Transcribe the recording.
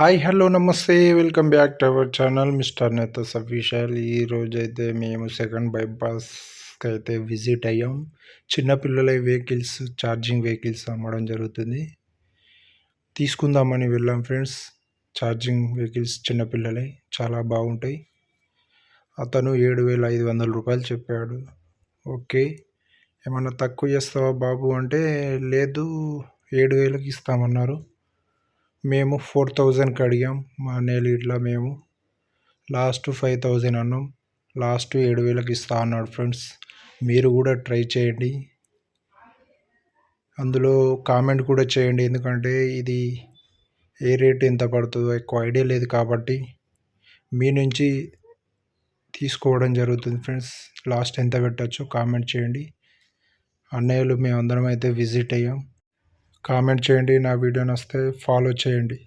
Hi hello namaste. Welcome back to our channel mister Netas official ఈరోజైతే మేము second బైపాస్కి అయితే visit అయ్యాం. చిన్నపిల్లల వెహికల్స్ ఛార్జింగ్ వెహికల్స్ అమ్మడం జరుగుతుంది. తీసుకుందామని వెళ్ళాం ఫ్రెండ్స్ ఛార్జింగ్ వెహికల్స్ చిన్నపిల్లలే చాలా బాగుంటాయి. అతను ఏడు వేల ఐదు వందల రూపాయలు చెప్పాడు. ఓకే. ఏమన్నా తక్కువ చేస్తావా బాబు? అంటే లేదు ఏడు వేలకు ఇస్తామన్నారు. మేము ఫోర్ థౌజండ్కి అడిగాం మా నేలు ఇట్లా మేము. లాస్ట్ ఫైవ్ థౌజండ్ అన్నాం. లాస్ట్ ఏడు వేలకు ఇస్తా అన్నాడు ఫ్రెండ్స్. మీరు కూడా ట్రై చేయండి. అందులో కామెంట్ కూడా చేయండి. ఎందుకంటే ఇది ఏ రేట్ ఎంత పడుతుందో ఎక్కువ ఐడియా లేదు కాబట్టి మీ నుంచి తీసుకోవడం జరుగుతుంది ఫ్రెండ్స్. లాస్ట్ ఎంత పెట్టచ్చో కామెంట్ చేయండి. అన్నయ్యలు మేమందరం అయితే విజిట్ అయ్యాం. కామెంట్ చేయండి నా వీడియో నచ్చితే ఫాలో చేయండి.